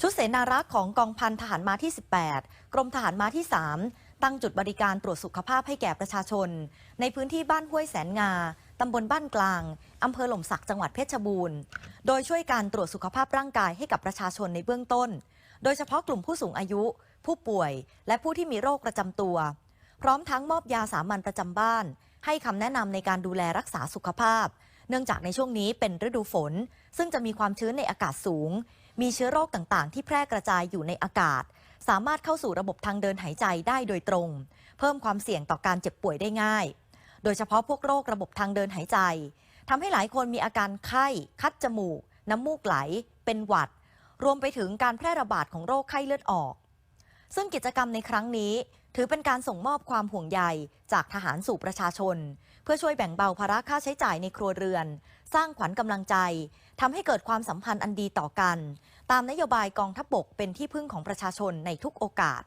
ชุดเสนารักษ์ของกองพันทหารมาที่ 18 กรมทหารมาที่ 3 ตั้งจุดบริการตรวจสุขภาพให้แก่ประชาชน ในพื้นที่บ้านห้วยแสนงา ตำบลบ้านกลาง อำเภอหล่มสักจังหวัดเพชรบูรณ์ โดยช่วยการตรวจสุขภาพร่างกายให้กับประชาชนในเบื้องต้น โดยเฉพาะกลุ่มผู้สูงอายุ ผู้ป่วย และผู้ที่มีโรคประจำตัว พร้อมทั้งมอบยาสามัญประจำบ้าน ให้คำแนะนำในการดูแลรักษาสุขภาพ เนื่องจากในช่วงนี้เป็นฤดูฝน ซึ่งจะมีความชื้นในอากาศสูง มีเชื้อโรคต่างๆ ที่แพร่กระจายอยู่ในอากาศ สามารถเข้าสู่ระบบทางเดินหายใจได้โดยตรง เพิ่มความเสี่ยงต่อการเจ็บป่วยได้ง่าย โดยเฉพาะพวกโรคระบบทางเดินหายใจทำให้หลายคนมีอาการไข้ คัดจมูก น้ำมูกไหล เป็นหวัด รวมไปถึงการแพร่ระบาดของโรคไข้เลือดออก ซึ่งกิจกรรมในครั้งนี้ ถือเป็นการส่งมอบความห่วงใยจากทหารสู่ประชาชน เพื่อช่วยแบ่งเบาภาระค่าใช้จ่ายในครัวเรือน สร้างขวัญกำลังใจทำให้เกิดความสัมพันธ์อันดีต่อกัน ตามนโยบายกองทัพบกเป็นที่พึ่งของประชาชนในทุกโอกาส